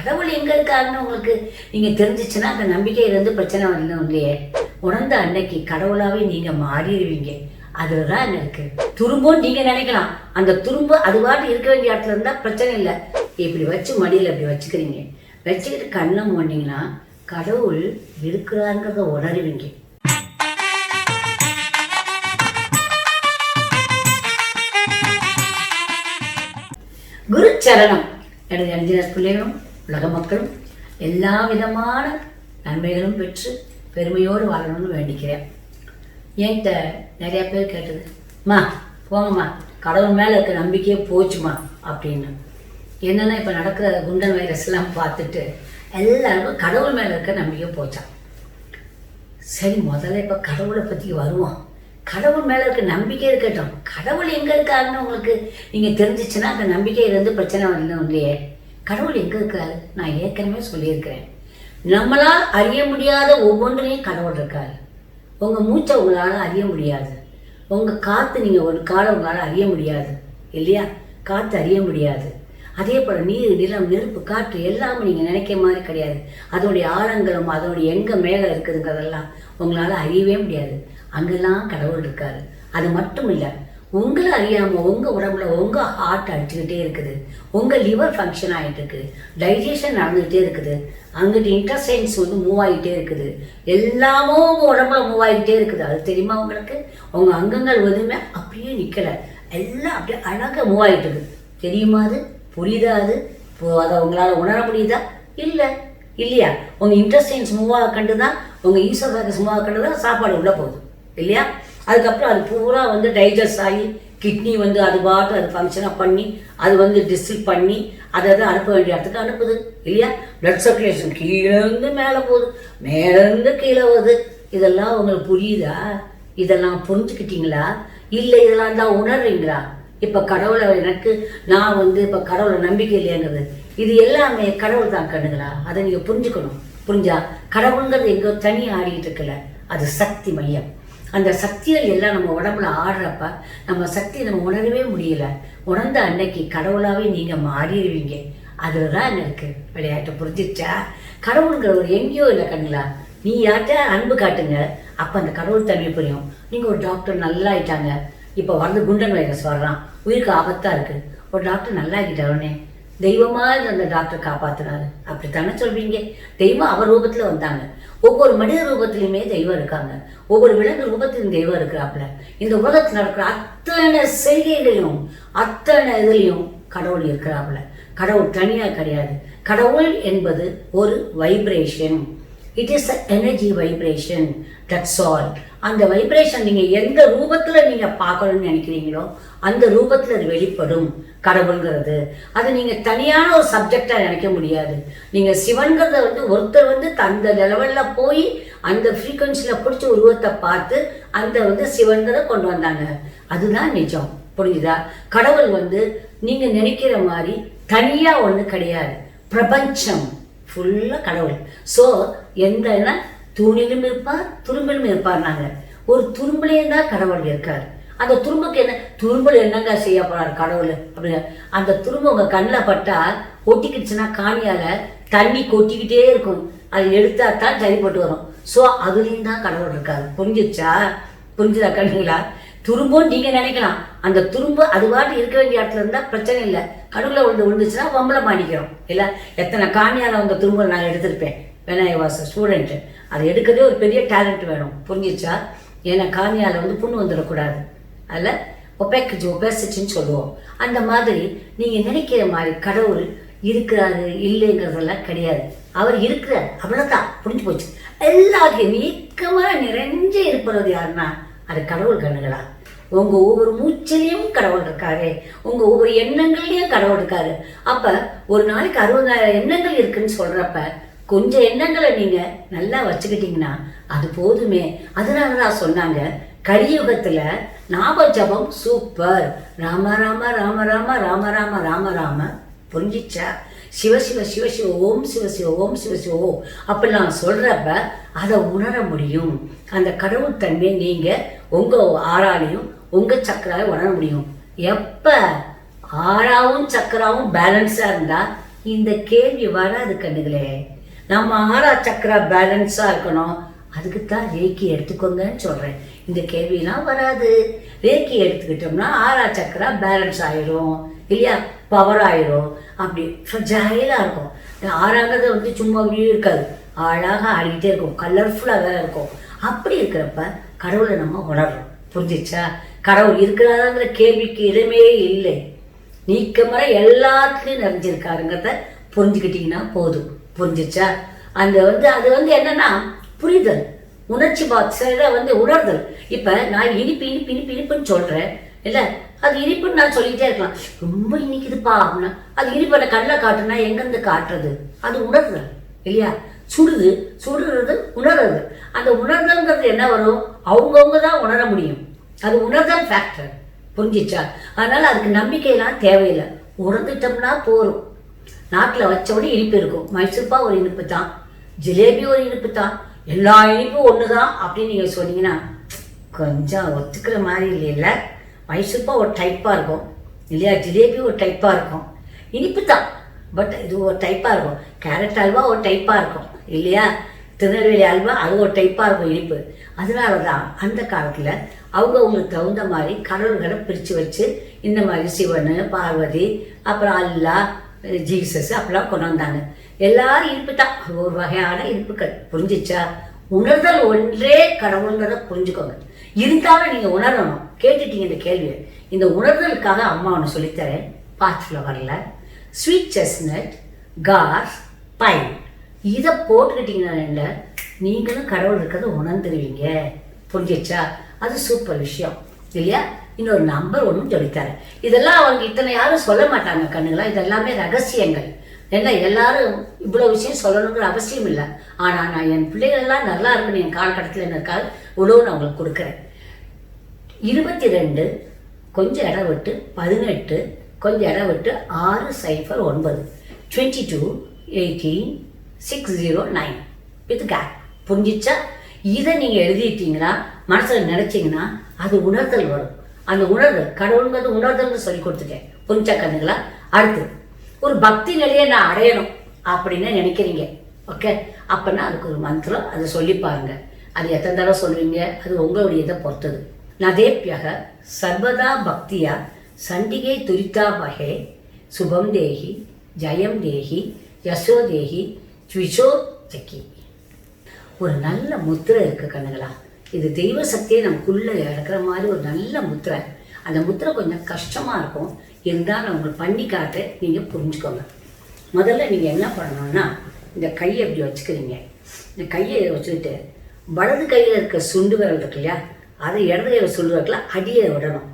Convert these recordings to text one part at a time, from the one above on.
கடவுள் எங்க இருக்காருன்னு உங்களுக்கு நீங்க தெரிஞ்சிச்சுன்னா அந்த நம்பிக்கை இருந்து பிரச்சனை வரல இல்லையே? உணர்ந்த அன்னைக்கு கடவுளாவே நீங்க மாறிடுவீங்க. அதுதான் என்ன இருக்கு? துரும்பும் நீங்க நினைக்கலாம். அந்த துரும்பு அது பாட்டு இருக்க வேண்டிய இடத்துல இருந்தா பிரச்சனை இல்லை. இப்படி வச்சு மடியில் இப்படி வச்சுக்கிறீங்க. வச்சுக்கிட்டு கண்ணை மூடினீங்கன்னா கடவுள் இருக்கிறாங்கிறத உணருவீங்க. குரு சரணம் எனது அஞ்சினர் பிள்ளைகளும் உலக மக்களும் எல்லா விதமான நன்மைகளும் பெற்று பெருமையோடு வாழணும்னு வேண்டிக்கிறேன். என்கிட்ட நிறையா பேர் கேட்டது? மா போங்கம்மா. கடவுள் மேலே இருக்க நம்பிக்கையே போச்சுமா அப்படின்னு. என்னென்னா இப்போ நடக்கிற குண்டன் வைரஸ்லாம் பார்த்துட்டு எல்லாருக்கும் கடவுள் மேலே இருக்க நம்பிக்கை போச்சான் சரி முதல்ல இப்போ கடவுளை பற்றி வருவோம். கடவுள் மேலே இருக்க நம்பிக்கை இருக்கட்டும். கடவுள் எங்கே இருக்காருன்னு உங்களுக்கு நீங்கள் தெரிஞ்சிச்சுன்னா அந்த நம்பிக்கையிலேருந்து பிரச்சனை வரணும் இல்லையே? கடவுள் எங்கே இருக்காரு நான் ஏற்கனவே சொல்லியிருக்கிறேன். நம்மளால் அறிய முடியாத ஒவ்வொன்றையும் கடவுள் இருக்காரு. உங்கள் மூச்சை உங்களால் அறிய முடியாது. உங்கள் காற்று நீங்கள் ஒரு காலம் உங்களால் அறிய முடியாது இல்லையா? காற்று அறிய முடியாது. அதே போல் நீர் நிலம் நெருப்பு காற்று எல்லாமே நீங்கள் நினைக்கிற மாதிரி கிடையாது. அதோடைய ஆழங்களும் அதோடைய எங்கே மேலே இருக்குதுங்கிறதெல்லாம் உங்களால் அறியவே முடியாது. அங்கெல்லாம் கடவுள் இருக்காரு. அது மட்டும் இல்லை உங்களை அறியாமல் உங்கள் உடம்புல உங்கள் ஹார்ட் அடிச்சுக்கிட்டே இருக்குது. உங்கள் லிவர் ஃபங்க்ஷன் ஆகிட்டு இருக்குது டைஜஷன் நடந்துகிட்டே இருக்குது. அங்கிட்டு இன்டர்சைன்ஸ் வந்து மூவ் ஆகிட்டே இருக்குது. எல்லாமும் உங்கள் உடம்புல மூவ் ஆகிட்டே இருக்குது. அது தெரியுமா உங்களுக்கு? உங்கள் அங்கங்கள் எதுவுமே அப்படியே நிற்கலை எல்லாம் அப்படியே அழகாக மூவ் ஆகிட்டு இருக்குது தெரியுமா அது? புரியுதா அது? இப்போ அதை உங்களால் உணர முடியுதா? இல்லை. இல்லையா? உங்கள் இன்டர்சைன்ஸ் மூவ் ஆக கண்டு தான் உங்கள் ஈசோஃபேகஸ் மூவ் ஆக கண்டு தான் சாப்பாடு உள்ளே போகுது. இல்லையா? அதுக்கப்புறம் அது பூரா வந்து டைஜஸ்ட் ஆகி கிட்னி வந்து அது பாட்டு அது ஃபங்க்ஷனாக பண்ணி அது வந்து டிஸ்டில் பண்ணி அதை அதை அனுப்ப வேண்டிய இடத்துக்கு அனுப்புது இல்லையா? பிளட் சர்க்குலேஷன் கீழேருந்து மேலே போகுது மேலேருந்து கீழே வருது. இதெல்லாம் உங்களுக்கு புரியுதா? இதெல்லாம் புரிஞ்சுக்கிட்டீங்களா? இல்லை இதெல்லாம் தான் உணர்றீங்களா? இப்போ கடவுளை எனக்கு நான் வந்து இப்போ கடவுளை நம்பிக்கை இல்லையாங்கிறது இது எல்லாமே கடவுள் தான் கண்ணுங்களா அதை நீங்கள் புரிஞ்சுக்கணும். புரிஞ்சா? கடவுளுங்கிறது எங்கோ தனி ஆடிக்கிட்டு இருக்கல. அது சக்தி மையம். அந்த சக்திகள் எல்லாம் நம்ம உடம்புல ஆடுறப்ப நம்ம சக்தியை நம்ம உணரவே முடியல. உணர்ந்த அன்னைக்கு கடவுளாவே நீங்க மாறிடுவீங்க. அதில் தான் இருக்கு? விளையாட்டு புரிஞ்சிச்சா கடவுளுங்கிற ஒரு எங்கேயோ இல்லை கண்ணுங்களா நீ யார்கிட்ட அன்பு காட்டுங்க? அப்போ அந்த கடவுள் தன்மை புரியும். நீங்கள் ஒரு டாக்டர் நல்லா ஆயிட்டாங்க இப்போ வந்து குண்டன் வைரஸ் வர்றான். உயிருக்கு ஆபத்தாக இருக்குது ஒரு டாக்டர் நல்லா ஆகிட்டாருனே தெய்வமாக அந்த டாக்டர் காப்பாத்துறாரு. அப்படித்தானே சொல்வீங்க தெய்வம் அவர் ரூபத்தில் வந்தாங்க. ஒவ்வொரு மனித ரூபத்திலையுமே தெய்வம் இருக்காங்க. ஒவ்வொரு விலங்கு ரூபத்திலும் தெய்வம் இருக்கிறாப்புல. இந்த உலகத்தில் நடக்கிற அத்தனை செய்கைகளையும் அத்தனை இதுலையும் கடவுள் இருக்கிறாப்புல. கடவுள் தனியாக கிடையாது. கடவுள் என்பது ஒரு vibration it is a energy vibration that's all அந்த வைப்ரேஷன் நீங்கள் எந்த ரூபத்தில் நீங்கள் பார்க்கணும்னு நினைக்கிறீங்களோ அந்த ரூபத்தில் அது வெளிப்படும். கடவுள்ங்கிறது. அது நீங்கள் தனியான ஒரு சப்ஜெக்டாக நினைக்க முடியாது. நீங்கள் சிவன்கிறத வந்து ஒருத்தர் வந்து அந்த லெவலில் போய் அந்த ஃப்ரீக்குவன்சியில் பிடிச்ச உருவத்தை பார்த்து அந்த வந்து சிவன்கிறத கொண்டு வந்தாங்க. அதுதான் நிஜம். புரிஞ்சுதா? கடவுள் வந்து நீங்கள் நினைக்கிற மாதிரி தனியாக ஒன்று கிடையாது. பிரபஞ்சம் ஃபுல்லாக கடவுள். ஸோ எந்த துணிலும் இருப்பார் துரும்பிலும் இருப்பார் நாங்கள் ஒரு துரும்புலேயே தான் கடவுள் இருக்கார். அந்த துரும்புக்கு என்ன துரும்புல என்னங்க செய்ய போறாரு கடவுள்? அப்படின்னு. அந்த துரும்பு உங்க கண்ணில் பட்டா ஒட்டிக்கிடுச்சுன்னா காணியால தண்ணி கொட்டிக்கிட்டே இருக்கும். அதை எடுத்தா தான் சரிப்பட்டு வரும். ஸோ அதுலேயும் தான் கடவுள் இருக்காது புரிஞ்சிச்சா புரிஞ்சுதா கண்ணுங்களா? துரும்பும் நீங்க நினைக்கலாம். அந்த துரும்பு அது பாட்டு இருக்க வேண்டிய இடத்துல இருந்தா பிரச்சனை இல்லை. கடவுளை விழுந்து விழுந்துச்சுன்னா பொம்பளை மாட்டிக்கிறோம். இல்லை எத்தனை காணியால வந்த துரும்பை நான் எடுத்திருப்பேன்? வேணா வாஸ் ஸ்டூடெண்ட்டு அதை எடுக்கிறதே ஒரு பெரிய டேலண்ட் வேணும். புரிஞ்சிச்சா ஏன்னா காணியால வந்து புண்ணு வந்துடக்கூடாது. அதில் ஒப்பேக்கு ஒப்பேசிச்சுன்னு சொல்லுவோம். அந்த மாதிரி நீங்கள் நினைக்கிற மாதிரி கடவுள் இருக்கிறாரு இல்லைங்கிறதெல்லாம் கிடையாது. அவர் இருக்கிறார். அவ்வளோதான் புரிஞ்சு போச்சு. எல்லாத்தையும் நீக்கமாக நிறைஞ்சு இருப்பது யாருன்னா அது கடவுள் கண்ணுகளா. உங்கள் ஒவ்வொரு மூச்சிலையும் கடவுள் இருக்காரு. உங்கள் ஒவ்வொரு எண்ணங்கள்லையும் கடவுள் இருக்காரு. அப்போ ஒரு நாளைக்கு அறுபதாயிரம் எண்ணங்கள் இருக்குன்னு சொல்கிறப்ப கொஞ்சம் எண்ணங்களை நீங்கள் நல்லா வச்சுக்கிட்டீங்கன்னா அது போதுமே. அதனால தான் சொன்னாங்க கலியுகத்துல நாம ஜபம் சூப்பர். ராம ராம ராம ராம ராம ராம ராம ராம. புரிஞ்சிச்சா? சிவ சிவ சிவ சிவ ஓம் சிவ சிவ ஓம் சிவ சிவ ஓம். அப்படிலாம் சொல்கிறப்ப அதை உணர முடியும். அந்த கடவுள் தன்மையை நீங்கள் உங்கள் ஆறாலையும் உங்கள் சக்கராவை உணர முடியும். எப்போ? ஆறாவும் சக்கராவும் பேலன்ஸாக இருந்தால் இந்த கேள்வி வராது கண்ணுகளே. நம்ம ஆறா சக்கரா பேலன்ஸாக இருக்கணும். அதுக்கு தான் ரேக்கி எடுத்துக்கோங்கன்னு சொல்கிறேன் இந்த கேள்விலாம் வராது. ரேக்கி எடுத்துக்கிட்டோம்னா ஆறா சக்கரா பேலன்ஸ் ஆயிரும். இல்லையா? பவர் ஆயிரும். அப்படி ஜாலியாக இருக்கும். இந்த ஆறாங்கிறது வந்து சும்மா அப்படியே இருக்காது. அழகாக ஆடிக்கிட்டே இருக்கும். கலர்ஃபுல்லாக தான் இருக்கும். அப்படி இருக்கிறப்ப கடவுளை நம்ம உணர்றோம். புரிஞ்சிச்சா? கடவுள் இருக்கிறாங்கிற கேள்விக்கு இடமே இல்லை. நீக்கமர எல்லாத்துலேயும் நிறைஞ்சிருக்காருங்கிறத புரிஞ்சுக்கிட்டீங்கன்னா போதும். புரிஞ்சிச்சா? அந்த வந்து அது வந்து என்னன்னா புரிதல். உணர்ச்சி பாக்ஸில் வந்து உணர்தல். இப்போ நான் இனிப்பு இனிப்பு இனிப்பு இனிப்புன்னு சொல்கிறேன் இல்லை? அது இனிப்புன்னு நான் சொல்லிகிட்டே இருக்கலாம். ரொம்ப இனிக்குதுப்பா அப்படின்னா அது இனிப்பு என்ன கண்ணில் காட்டுனா எங்கேருந்து காட்டுறது? அது உணர்தல். இல்லையா? சுடுது சுடுறது உணர்றது. அந்த உணர்தல்ங்கிறது என்ன வரும்? அவங்கவுங்க தான் உணர முடியும். அது உணர்தல் ஃபேக்டர் புரிஞ்சிச்சா? அதனால் அதுக்கு நம்பிக்கையெல்லாம் தேவையில்லை. உணர்ந்துட்டோம்னா போதும். நாட்டில் வச்சோடனே இனிப்பு இருக்கும். மைசூர்பா ஒரு இனிப்பு தான். ஜிலேபி ஒரு இனிப்பு தான். எல்லா இனிப்பும் ஒன்று தான் அப்படின்னு நீங்கள் சொன்னீங்கன்னா கொஞ்சம் ஒத்துக்கிற மாதிரி இல்லைல்ல மைசூர்பா ஒரு டைப்பாக இருக்கும். இல்லையா ஜிலேபி ஒரு டைப்பாக இருக்கும். இனிப்பு தான் பட் இது ஒரு டைப்பாக இருக்கும். கேரட் அல்வா ஒரு டைப்பாக இருக்கும். இல்லையா திருநெல்வேலி அல்வா அது ஒரு டைப்பாக இருக்கும் இனிப்பு. அதனால தான் அந்த காலத்தில் அவங்கவுங்களுக்கு தகுந்த மாதிரி கடவுள்களை பிரித்து வச்சு இந்த மாதிரி சிவன் பார்வதி அப்புறம் அல்லா ஜீசஸ் அப்படிலாம் கொண்டு வந்தாங்க. எல்லாரும் இருப்பு தான். ஒரு வகையான இருப்புகள் புரிஞ்சிச்சா? உணர்தல் ஒன்றே கடவுள்ன்றதை புரிஞ்சுக்கோங்க. இருந்தாலும் நீங்கள் உணரணும். கேட்டுட்டீங்க இந்த கேள்வியை. இந்த உணர்தலுக்காக அம்மா ஒன்று சொல்லித்தரேன். பாத் ஃப்ளவரில் ஸ்வீட் செஸ்னட் கார் பைன் இதை போட்டுக்கிட்டீங்கன்னா நீங்களும் கடவுள் இருக்கிறத உணர்ந்துருவீங்க. புரிஞ்சிச்சா? அது சூப்பர் விஷயம். இல்லையா? இன்னொரு நம்பர் ஒன்றும் சொல்லித்தரேன். இதெல்லாம் அவங்க இத்தனை யாரும் சொல்ல மாட்டாங்க கண்ணுங்களா? இதெல்லாமே ரகசியங்கள். ஏன்னா எல்லாரும் இவ்வளோ விஷயம் சொல்லணுங்கிற அவசியம் இல்லை. ஆனால் நான் என் பிள்ளைகள்லாம் நல்லா இருக்கணும் என் காலகட்டத்தில் எனக்காக உழவு நான் உங்களுக்கு கொடுக்குறேன். இருபத்தி ரெண்டு கொஞ்சம் இடம் விட்டு பதினெட்டு கொஞ்சம் இடம் விட்டு ஆறு சைஃபர் ஒன்பது. Twenty two eighteen six zero nine with gap புரிஞ்சிச்சா? இதை நீங்கள் எழுதிட்டீங்கன்னா மனசில் நினச்சிங்கன்னா அது உணர்தல் வரும். அந்த உணர்தல் கடவுளுங்கிறது உணர்தல்னு சொல்லி கொடுத்துட்டேன். புரிஞ்சா கண்ணுங்களா அடுத்து ஒரு பக்தி நிலையை நான் அடையணும் அப்படின்னு நினைக்கிறீங்க. ஓகே அப்போனா அதுக்கு ஒரு மந்திரம் அதை சொல்லி பாருங்க. அது எத்தனை தடவை சொல்லுவீங்க? அது உங்களுடைய இதை பொறுத்தது. நதேப்பியக சர்வதா பக்தியா சண்டிகை துரிதா வகை சுபம் தேகி ஜெயம் தேகி யசோ தேகி த்விஷோ ஜக்கி ஒரு நல்ல முத்திரை இருக்குது கண்ணுங்களா இது தெய்வ சக்தியை நமக்குள்ளே இறக்குற மாதிரி ஒரு நல்ல முத்திரை. அந்த முத்திரை கொஞ்சம் கஷ்டமாக இருக்கும் இருந்தால் நான் உங்களுக்கு பண்ணி காட்டு நீங்கள் புரிஞ்சுக்கோங்க. முதல்ல நீங்கள் என்ன பண்ணணும்னா இந்த கையை இப்படி வச்சுக்கிறீங்க. இந்த கையை வச்சுக்கிட்டு வலது கையில் இருக்க சுண்டு விரல் இருக்கு இல்லையா அதை இடது கையில் சுண்டு விரல அடியை விடணும்.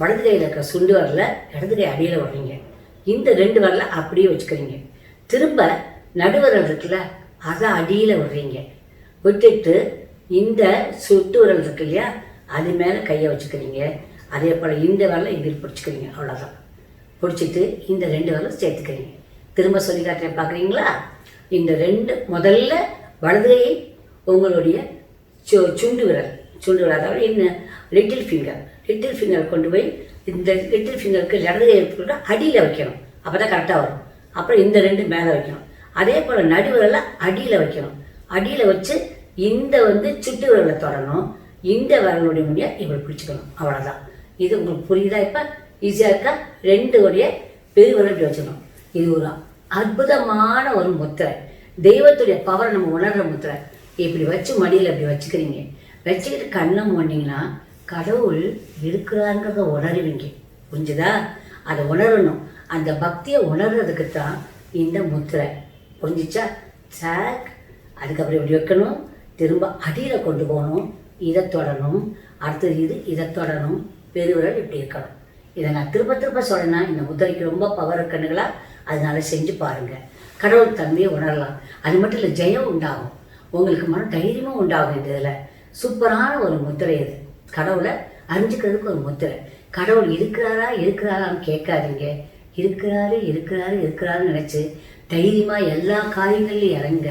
வலது கையில் இருக்கிற சுண்டு வரல இடது கை அடியில் விடுறீங்க. இந்த ரெண்டு வரல அப்படியே வச்சுக்கிறீங்க. திரும்ப நடுவரல் இருக்குல்ல அதை அடியில் விடுறீங்க. விட்டுட்டு இந்த சுட்டு விரல் இருக்கு இல்லையா அது மேலே கையை வச்சுக்கிறீங்க. அதே போல் இந்த வரல இதில் பிடிச்சிக்கிறீங்க அவ்வளோதான் பிடிச்சிட்டு இந்த ரெண்டு வரலும் சேர்த்துக்கிறீங்க. திரும்ப சொல்லி காட்டுறேன் பார்க்குறீங்களா? இந்த ரெண்டு முதல்ல வலதுகையை உங்களுடைய சு சுண்டு விரல் சுண்டு விரல் அதாவது இந்த லிட்டில் ஃபிங்கர் லிட்டில் ஃபிங்கர் கொண்டு போய் இந்த லிட்டில் ஃபிங்கருக்கு இடதுகை இருக்கிற அடியில் வைக்கணும். அப்போ தான் கரெக்டாக வரும். அப்புறம் இந்த ரெண்டு மேலே வைக்கணும். அதே போல் நடுவிரலில் அடியில் வைக்கணும். அடியில் வச்சு இந்த வந்து சுட்டு விரலை தொடரணும் இந்த விரலுடைய முடிய இப்படி பிடிச்சிக்கணும். அவ்வளோதான் இது உங்களுக்கு புரியுதா இப்போ? ஈஸியாக இருக்கா? ரெண்டு உடைய பெருவிரல் இப்படி இது ஒரு அற்புதமான ஒரு முத்திரை. தெய்வத்துடைய பவரை நம்ம உணர்கிற முத்திரை. இப்படி வச்சு மடியில் இப்படி வச்சுக்கிறீங்க. வச்சுக்கிட்டு கண்ணை மூடினீங்கன்னா கடவுள் இருக்கிறாங்கிறத உணருவீங்க. புரிஞ்சுதா? அதை உணரணும். அந்த பக்தியை உணர்றதுக்கு தான் இந்த முத்திரை. புரிஞ்சிச்சா? சாக். அதுக்கப்புறம் இப்படி வைக்கணும்? திரும்ப அடியில் கொண்டு போகணும். இதை தொடரணும் அடுத்தது இது இதை தொடரணும் பெருவிரல் இப்படி இருக்கணும். இதை நான் திரும்ப திரும்ப சொன்னேன்னா இந்த முத்திரைக்கு ரொம்ப பவர் இருக்கணுங்களா அதனால செஞ்சு பாருங்கள் கடவுள் தன்மையை உணரலாம். அது மட்டும் இல்லை ஜெயம் உண்டாகும். உங்களுக்கு மன தைரியமும் உண்டாகும் இந்த இதில். சூப்பரான ஒரு முத்திரை இது கடவுளை அறிஞ்சுக்கிறதுக்கு ஒரு முத்திரை. கடவுள் இருக்கிறாரா இருக்கிறாரான்னு கேட்காதீங்க. இருக்கிறாரு இருக்கிறாரு இருக்கிறாருன்னு நினச்சி தைரியமாக எல்லா காரியங்கள்லையும் இறங்க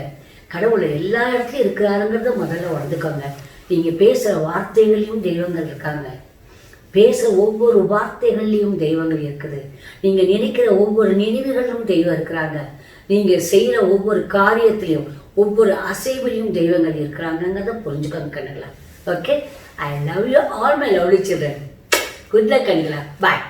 கடவுளை எல்லா இடத்துலையும் இருக்கிறாருங்கிறத முதல்ல உணர்ந்துக்கோங்க. நீங்கள் பேசுகிற வார்த்தைகள்லையும் தெய்வங்கள் இருக்காங்க. பேசுகிற ஒவ்வொரு வார்த்தைகள்லையும் தெய்வங்கள் இருக்குது. நீங்கள் நினைக்கிற ஒவ்வொரு நினைவுகளிலும் தெய்வம் இருக்கிறாங்க. நீங்கள் செய்கிற ஒவ்வொரு காரியத்திலையும் ஒவ்வொரு அசைவிலையும் தெய்வங்கள் இருக்கிறாங்கங்கிறத புரிஞ்சுக்கோங்க கண்ணுங்களா okay I love you all my lovely children good luck கண்ணுங்களா bye